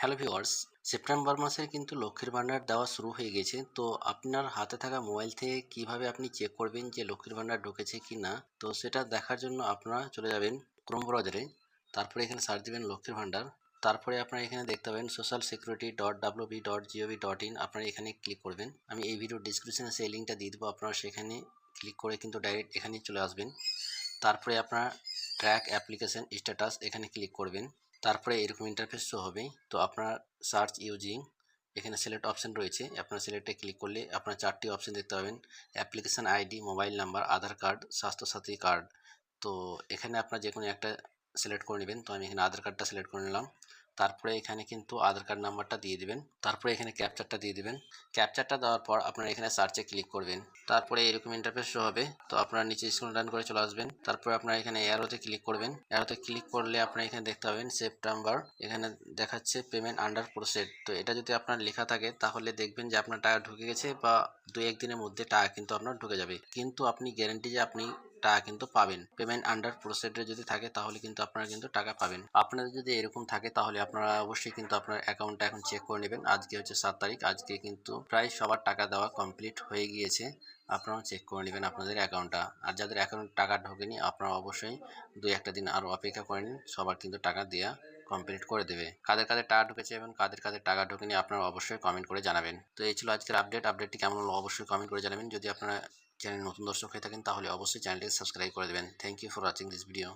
Hello viewers September মাসে কিন্তু লক্ষ্মীর ভাণ্ডার দেওয়া শুরু হয়ে গেছে। তো আপনার হাতে থাকা মোবাইল থেকে কীভাবে আপনি চেক করবেন যে লক্ষ্মীর ভাণ্ডার ঢুকেছে কি না তো সেটা দেখার জন্য আপনারা চলে যাবেন ক্রোম ব্রাউজারে তারপরে এখানে সার্চ দিবেন লক্ষ্মীর ভাণ্ডার। তারপরে আপনারা এখানে দেখতে পাবেন social security dot W B dot G O V dot in আপনারা এখানে ক্লিক করবেন। আমি এই ভিডিও ডিসক্রিপশনে সেই লিঙ্কটা দিয়ে দেবো, আপনারা সেখানে ক্লিক করে কিন্তু ডাইরেক্ট এখানে চলে আসবেন। তারপরে আপনার ট্র্যাক অ্যাপ্লিকেশন স্ট্যাটাস এখানে ক্লিক করবেন। তারপরে এরকম ইন্টারফেস তো হবেই। তো আপনার সার্চ ইউজিং এখানে সিলেক্ট অপশন রয়েছে। আপনার সিলেক্টে ক্লিক করলে আপনার চারটি অপশন দেখতে পাবেন। Application ID mobile number Aadhaar card Swasthyasathi card তো এখানে আপনার যে কোনো একটা সিলেক্ট করে নেবেন। তো আমি এখানে আধার কার্ডটা সিলেক্ট করে নিলাম। তারপরে এখানে কিন্তু আধার কার্ড নাম্বারটা দিয়ে দিবেন। তারপরে এখানে ক্যাপচারটা দিয়ে দিবেন। ক্যাপচারটা দেওয়ার পর আপনারা এখানে সার্চে ক্লিক করবেন। তারপরে এরকম ইন্টারফেস শো হবে। তো আপনারা নিচে স্ক্রল ডাউন করে চলে আসবেন। তারপরে আপনারা এখানে এয়ারোতে ক্লিক করবেন। এয়ারোতে ক্লিক করলে আপনারা এখানে দেখতে পাবেন সেপ্টেম্বর এখানে দেখাচ্ছে পেমেন্ট আন্ডার প্রসেস তো এটা যদি আপনার লেখা থাকে, তাহলে দেখবেন যে আপনার টাকা ঢুকে গেছে বা দু একদিনের মধ্যে টাকা কিন্তু আপনার ঢুকে যাবে। কিন্তু আপনি গ্যারেন্টি যে আপনি টাকা কিন্তু পাবেন। পেমেন্ট আন্ডার প্রসেসে যদি থাকে, তাহলে কিন্তু আপনারা কিন্তু টাকা পাবেন। আপনাদের যদি এরকম থাকে, তাহলে আপনারা অবশ্যই কিন্তু আপনার অ্যাকাউন্টটা এখন চেক করে নেবেন। আজকে হচ্ছে সাত তারিখ, আজকে কিন্তু প্রায় সবার টাকা দেওয়া কমপ্লিট হয়ে গিয়েছে। আপনারাও চেক করে নেবেন আপনাদের অ্যাকাউন্টটা আর যাদের অ্যাকাউন্ট টাকা ঢোকেনি, আপনারা অবশ্যই দুই একটা দিন আরও অপেক্ষা করে নিন। সবার কিন্তু টাকা দেওয়া কমপ্লিট করে দেবে। কাদের কাদের টাকা ঢুকেছে এবং কাদের কাদের টাকা ঢোকেনি, আপনারা অবশ্যই কমেন্ট করে জানাবেন। তো এই ছিল আজকের আপডেট আপডেটটি কেমন হলো, অবশ্যই কমেন্ট করে জানাবেন। যদি আপনারা চ্যানেল নতুন দর্শক হয়ে থাকেন, তাহলে অবশ্যই চ্যানেলটিকে সাবস্ক্রাইব করে দেবেন। Thank you for watching this video